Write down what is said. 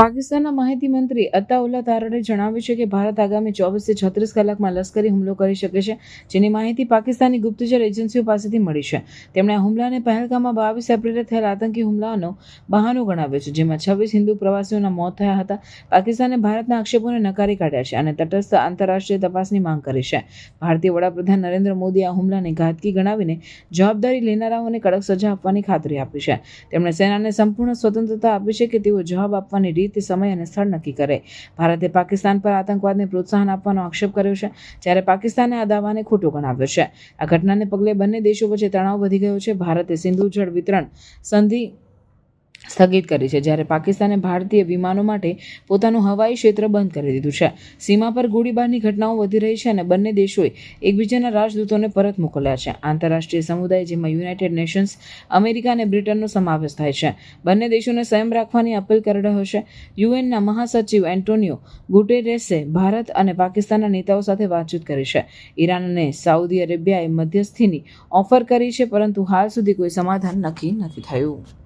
પાકિસ્તાનના માહિતી મંત્રી અતાઉલ્લા તારડે જણાવ્યું છે કે ભારત આગામી ચોવીસથી છત્રીસ કલાકમાં લશ્કરી હુમલો કરી શકે છે, જેની માહિતી પાકિસ્તાની ગુપ્તચર એજન્સીઓ પાસેથી મળી છે. તેમણે હુમલાને પહેલગામમાં બાવીસ એપ્રિલે થયેલ આતંકી હુમલાનો બહાનો ગણાવ્યો છે, જેમાં છવ્વીસ હિન્દુ પ્રવાસીઓના મોત થયા હતા. પાકિસ્તાને ભારતના આક્ષેપોને નકારી કાઢ્યા છે અને તટસ્થ આંતરરાષ્ટ્રીય તપાસની માંગ કરી છે. ભારતીય વડાપ્રધાન નરેન્દ્ર મોદીએ આ હુમલાને ઘાતકી ગણાવીને જવાબદારી લેનારાઓને કડક સજા આપવાની ખાતરી આપી છે. તેમણે સેનાને સંપૂર્ણ સ્વતંત્રતા આપી છે કે તેઓ જવાબ આપવાની રીત, સમય અને સ્થળ નક્કી કરે. ભારતે પાકિસ્તાન પર આતંકવાદને પ્રોત્સાહન આપવાનો આક્ષેપ કર્યો છે, જ્યારે પાકિસ્તાને આ દાવાને ખોટો ગણાવ્યો છે. આ ઘટનાને પગલે બંને દેશો વચ્ચે તણાવ વધી ગયો છે. ભારતે સિંધુ જળ વિતરણ સંધિ સ્થગિત કરી છે, જ્યારે પાકિસ્તાને ભારતીય વિમાનો માટે પોતાનું હવાઈ ક્ષેત્ર બંધ કરી દીધું છે. સીમા પર ગોળીબારની ઘટનાઓ વધી રહી છે અને બંને દેશોએ એકબીજાના રાજદૂતોને પરત મોકલ્યા છે. આંતરરાષ્ટ્રીય સમુદાય, જેમાં યુનાઇટેડ નેશન્સ, અમેરિકા અને બ્રિટનનો સમાવેશ થાય છે. બંને દેશોને સંયમ રાખવાની અપીલ કરી રહ્યો છે. યુએનના મહાસચિવ એન્ટોનિયો ગુટેરેસે ભારત અને પાકિસ્તાનના નેતાઓ સાથે વાતચીત કરી છે. ઈરાન અને સાઉદી અરેબિયાએ મધ્યસ્થીની ઓફર કરી છે, પરંતુ હાલ સુધી કોઈ સમાધાન નક્કી નથી થયું.